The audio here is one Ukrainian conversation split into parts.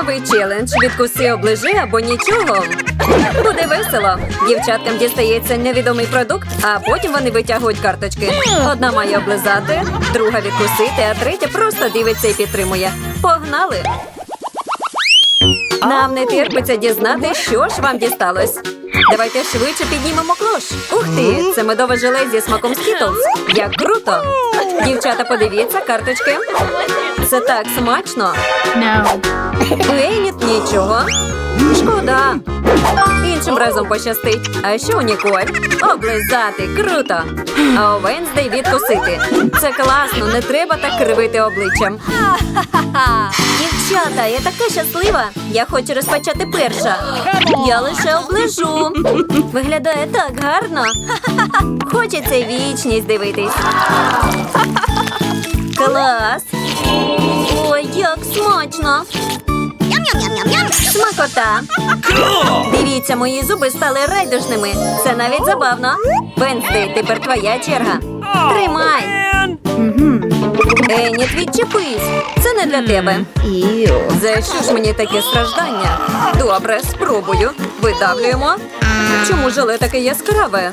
Новий челендж відкуси оближи або нічого. Буде весело. Дівчаткам дістається невідомий продукт, а потім вони витягують карточки. Одна має облизати, друга відкусити, а третя просто дивиться і підтримує. Погнали! Нам не терпиться дізнати, що ж вам дісталось. Давайте швидше піднімемо клош. Ух ти! Це медове желе зі смаком Skittles. Як круто! Дівчата, подивіться карточки. Це так смачно. No. Нічого. Шкода. Іншим разом пощастить. А що у Ніколь? Облизати, круто. А у Венздей відкусити. Це класно, не треба так кривити обличчям. Дівчата, я така щаслива. Я хочу розпочати перша. Я лише оближу. Виглядає так гарно. Хочеться вічність дивитись. Клас! Ой, як смачно! Смакота! Дивіться, мої зуби стали райдужними. Це навіть забавно. Венсдей, тепер твоя черга. Тримай! Еніт, відчепись! Це не для тебе. За що ж мені таке страждання? Добре, спробую. Видавлюємо. Чому желе таке яскраве?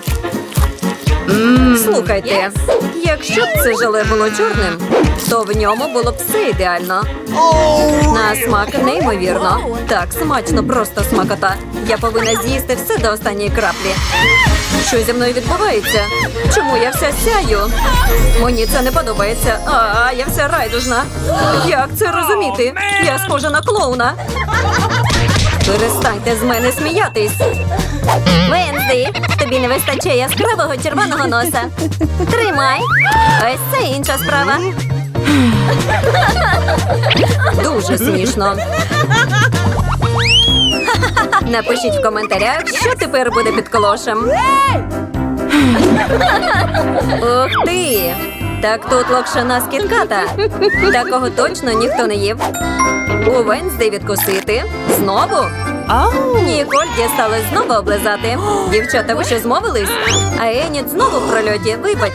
Слухайте, якщо б це желе було чорним, то в ньому було б все ідеально. На смак неймовірно. Так, смачно, просто смакота. Я повинна з'їсти все до останньої краплі. Що зі мною відбувається? Чому я вся сяю? Мені це не подобається. А, я вся райдужна. Як це розуміти? Я схожа на клоуна. Перестаньте з мене сміятись. Вензді, тобі не вистачає яскравого червоного носа. Тримай. Ось це інша справа. Дуже смішно. Напишіть в коментарях, що тепер буде під колошем. Ух ти! Так тут локшина з кітката. Такого точно ніхто не їв. У Венздей відкусити. Знову? Ніколь дісталось знову облизати. Дівчата, ви що змовились? А Еніт знову в прольоті. Вибач.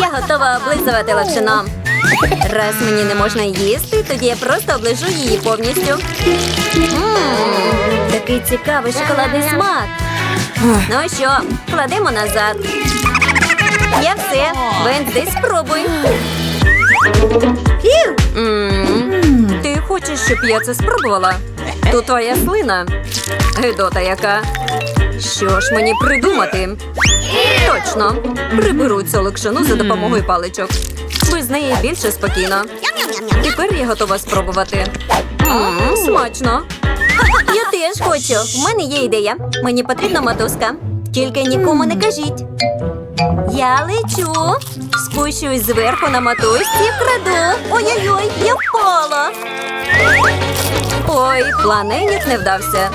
Я готова облизувати локшину. Раз мені не можна їсти, тоді я просто оближу її повністю. Такий цікавий шоколадний смак. Ну що, кладемо назад. Я все. Венздей, спробуй. Ти хочеш, щоб я це спробувала? Тут твоя слина. Гидота яка. Що ж мені придумати? Точно. Приберу цю локшину за допомогою паличок. Без неї більше спокійно. Тепер я готова спробувати. Смачно. Я теж хочу. У мене є ідея. Мені потрібна мотузка. Тільки нікому не кажіть. Я лечу. Спущусь зверху на мотузці, краду. Ой-ой-ой, я впала. Ой, планеніт не вдався.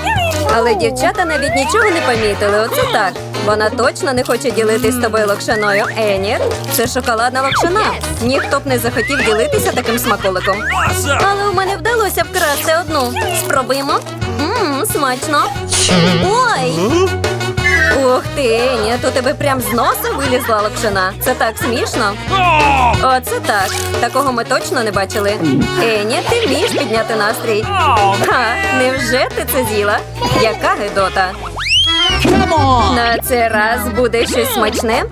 Але дівчата навіть нічого не помітили. Оце так. Вона точно не хоче ділитись з тобою локшиною. Енір. це шоколадна локшина. Ніхто б не захотів ділитися таким смаколиком. Але у мене вдалося вкрасти одну. Спробуємо. Ммм, смачно. Ой! Ух ти, ні, то тебе прям з носа вилізла локшина. Це так смішно. Оце так. Такого ми точно не бачили. Ені, ти вмієш підняти настрій. Ха, невже ти це з'їла? Яка гидота? На цей раз буде щось смачне.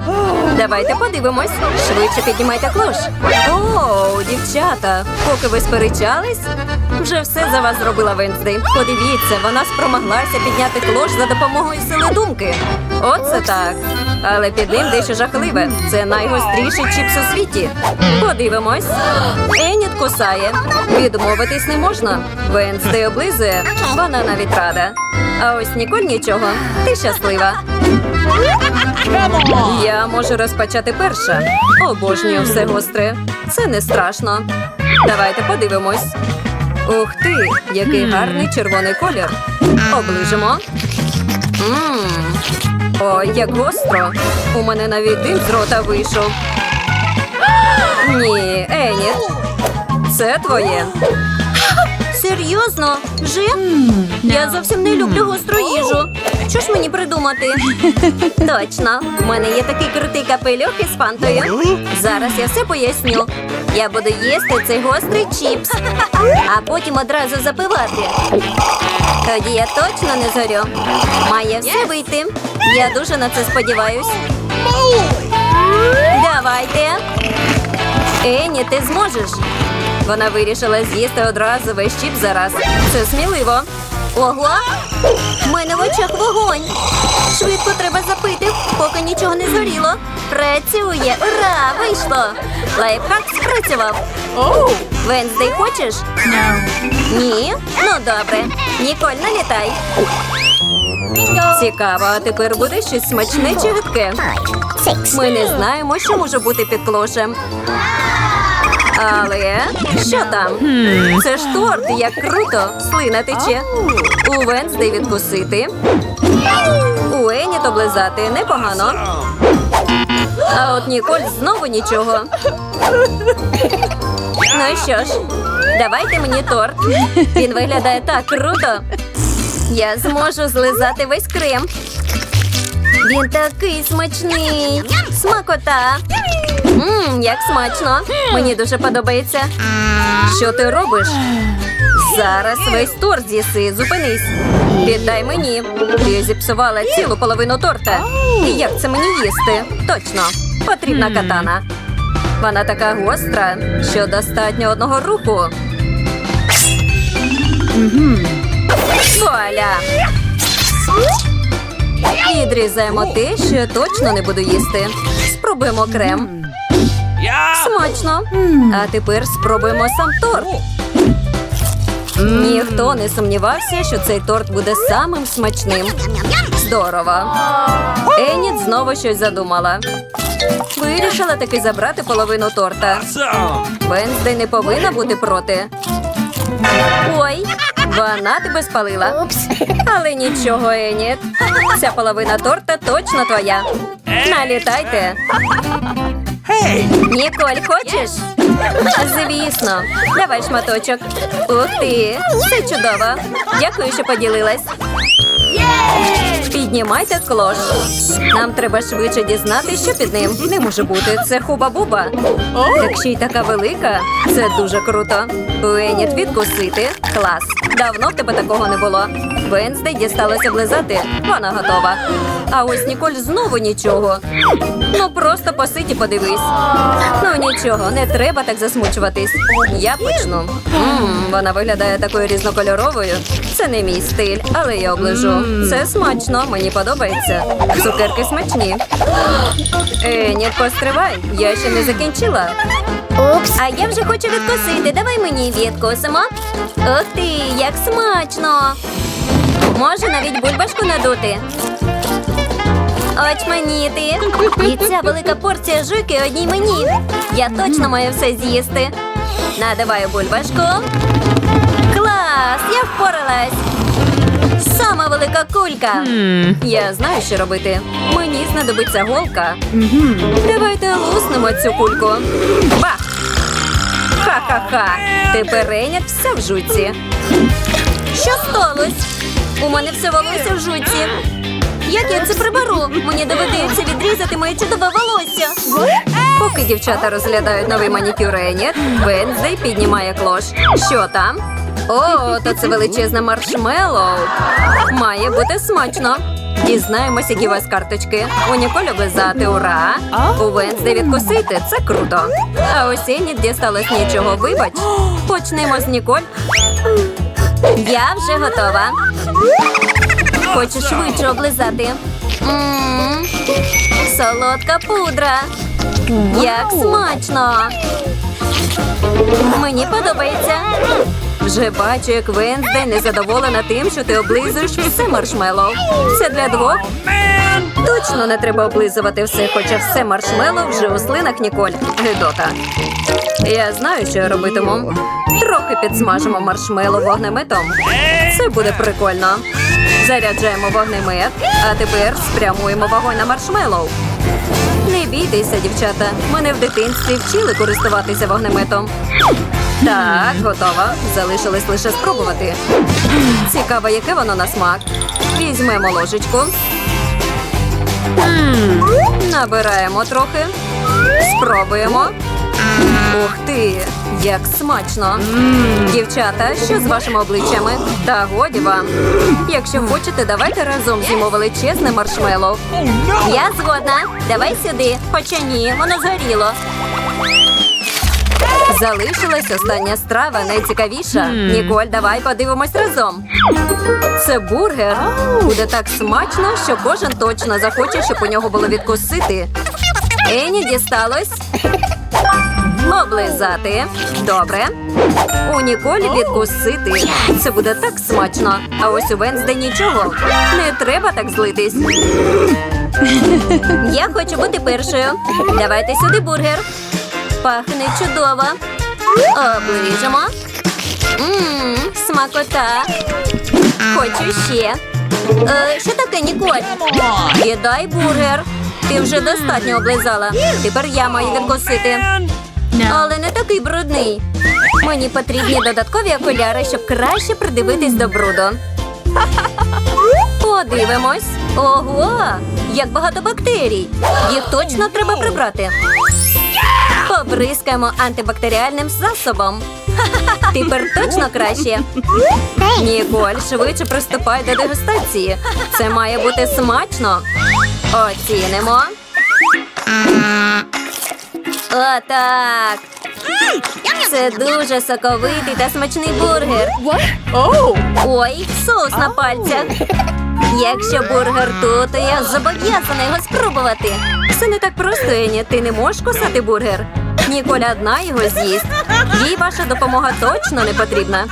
Давайте подивимось. Швидше піднімайте клош. О, дівчата, поки ви сперечались, вже все за вас зробила Венздей. Подивіться, вона спромоглася підняти клош за допомогою сили думки. Оце так. Але під ним дещо жахливе. Це найгостріший чіпс у світі. Подивимось. Еніт кусає. Відмовитись не можна. Венздей облизує. Вона навіть рада. А ось Ніколь нічого. Ти щаслива. Я можу розпочати перша. Обожнюю все гостре. Це не страшно. Давайте подивимось. Ух ти, який гарний червоний колір. Оближемо. Мм. Ой, як гостро. У мене навіть дим з рота вийшов. Ні, Еніт. Це твоє. Серйозно? Вже? Я зовсім не люблю гостру їжу. Що ж мені придумати? Точно, в мене є такий крутий капелюх із фантою. Зараз я все поясню. Я буду їсти цей гострий чіпс. а потім одразу запивати. Тоді я точно не згорю. Має все вийти. Я дуже на це сподіваюсь. Давайте. Ені, ти зможеш. Вона вирішила з'їсти одразу весь чіп зараз. Це сміливо. Ого! В мене в очах вогонь. Швидко треба запити, поки нічого не згоріло. Працює! Ура! Вийшло! Лайфхак спрацював. Венздей хочеш? Ні? Ну добре. Ніколь, налітай. Цікаво, а тепер буде щось смачне чи гидке? Ми не знаємо, що може бути під клошем. Але що там? Це ж торт, як круто! Слина тече. У Венздей відкусити. У Еніт облизати непогано. А от Ніколь знову нічого. Ну що ж, давайте мені торт. Він виглядає так круто. Я зможу злизати весь крем. Він такий смачний. Смакота. Мм, як смачно. Мені дуже подобається. Що ти робиш? Зараз весь торт з'їси. Зупинись. Віддай мені. Ти зіпсувала цілу половину торта. І як це мені їсти? Точно. Потрібна катана. Вона така гостра, що достатньо одного руху. Вуаля! Відрізаємо те, що я точно не буду їсти. Спробуємо крем. Смачно. А тепер спробуємо сам торт. Ніхто не сумнівався, що цей торт буде самим смачним. Здорово. Еніт знову щось задумала. Вирішила таки забрати половину торта. Венздей не повинна бути проти. Ой, вона тебе спалила. Але нічого, Еніт. Ця половина торта точно твоя. Налітайте. Ніколь, хочеш? Звісно. Давай шматочок. Ух ти, це чудово. Дякую, що поділилась. Піднімайте клош. Нам треба швидше дізнати, що під ним. Не може бути. Це хуба-буба. Так ще й така велика. Це дуже круто. Веніт відкусити. Клас. Давно в тебе такого не було. Венздей дісталося облизати. Вона готова. А ось Ніколь знову нічого. Ну просто посидь і подивись. Ну нічого, не треба так засмучуватись. Я почну. Мм, вона виглядає такою різнокольоровою. Це не мій стиль, але я оближу. Це смачно, мені подобається. Цукерки смачні. Е, ні, постривай, я ще не закінчила. Упс. А я вже хочу відкусити. Давай мені відкусимо. Ух ти, як смачно! Може навіть бульбашку надути. Очманіти. І ця велика порція жуйки одній мені. Я точно маю все з'їсти. Надаваю бульбашку. Клас! Я впоралась. Сама велика кулька. Я знаю, що робити. Мені знадобиться голка. Давайте луснемо цю кульку. Бах! Ха-ха-ха! Тепер Енят вся в жуйці. Що сталося? У мене все волосся в жуйці. Як я це приберу? Мені доведеться відрізати моє чудове волосся. Поки дівчата розглядають новий манікюр Енет, Венздей піднімає клош. Що там? О, то це величезне маршмеллоу. Має бути смачно. Дізнаємось, які у вас карточки. У Ніколь облизати, ура! У Венздей відкусити, це круто. А ось Еніт дісталось нічого, вибач. Почнемо з Ніколь. Я вже готова. Хочу швидше облизати. М, Солодка пудра. Як смачно. Мені подобається. Вже бачу, як Венздей незадоволена тим, що ти облизуєш все маршмеллоу. Це для двох. Точно не треба облизувати все, хоча все маршмеллоу вже у слинах Ніколь. Гидота. Я знаю, що я робитиму. Трохи підсмажимо маршмеллоу вогнеметом. Це буде прикольно. Заряджаємо вогнемет, а тепер спрямуємо вогонь на маршмеллоу. Не бійтеся, дівчата. Мене в дитинстві вчили користуватися вогнеметом. Так, готово. Залишилось лише спробувати. Цікаво, яке воно на смак. Візьмемо ложечку. Набираємо трохи. Спробуємо. Ух ти! Як смачно. Дівчата, що з вашими обличчями? Та годі вам. Якщо хочете, давайте разом з'їмо величезне маршмеллоу. Я згодна. Давай сюди. Хоча ні, воно згоріло. Залишилась остання страва, найцікавіша. Ніколь, давай подивимось разом. Це бургер. Буде так смачно, що кожен точно захоче, щоб у нього було відкусити. Ені дісталось. Облизати. Добре. У Ніколі відкусити. Це буде так смачно. А ось у Венсде нічого. Не треба так злитись. Я хочу бути першою. Давайте сюди бургер. Пахне чудово. Оближемо. Ммм, смакота. Хочу ще. Е, що таке, Ніколь? Їдай бургер. Ти вже достатньо облизала. Тепер я маю відкусити. Але не такий брудний. Мені потрібні додаткові окуляри, щоб краще придивитись до бруду. Подивимось. Ого! Як багато бактерій. Їх точно треба прибрати. Побризкаємо антибактеріальним засобом. Тепер точно краще. Ніколь, швидше приступай до дегустації. Це має бути смачно. Оцінимо. Отак. Це дуже соковитий та смачний бургер. Ой, соус на пальцях. Якщо бургер тут, то я зобов'язана його спробувати. Все не так просто, Ені. Ти не можеш кусати бургер. Ніколя одна його з'їсть. Їй ваша допомога точно не потрібна.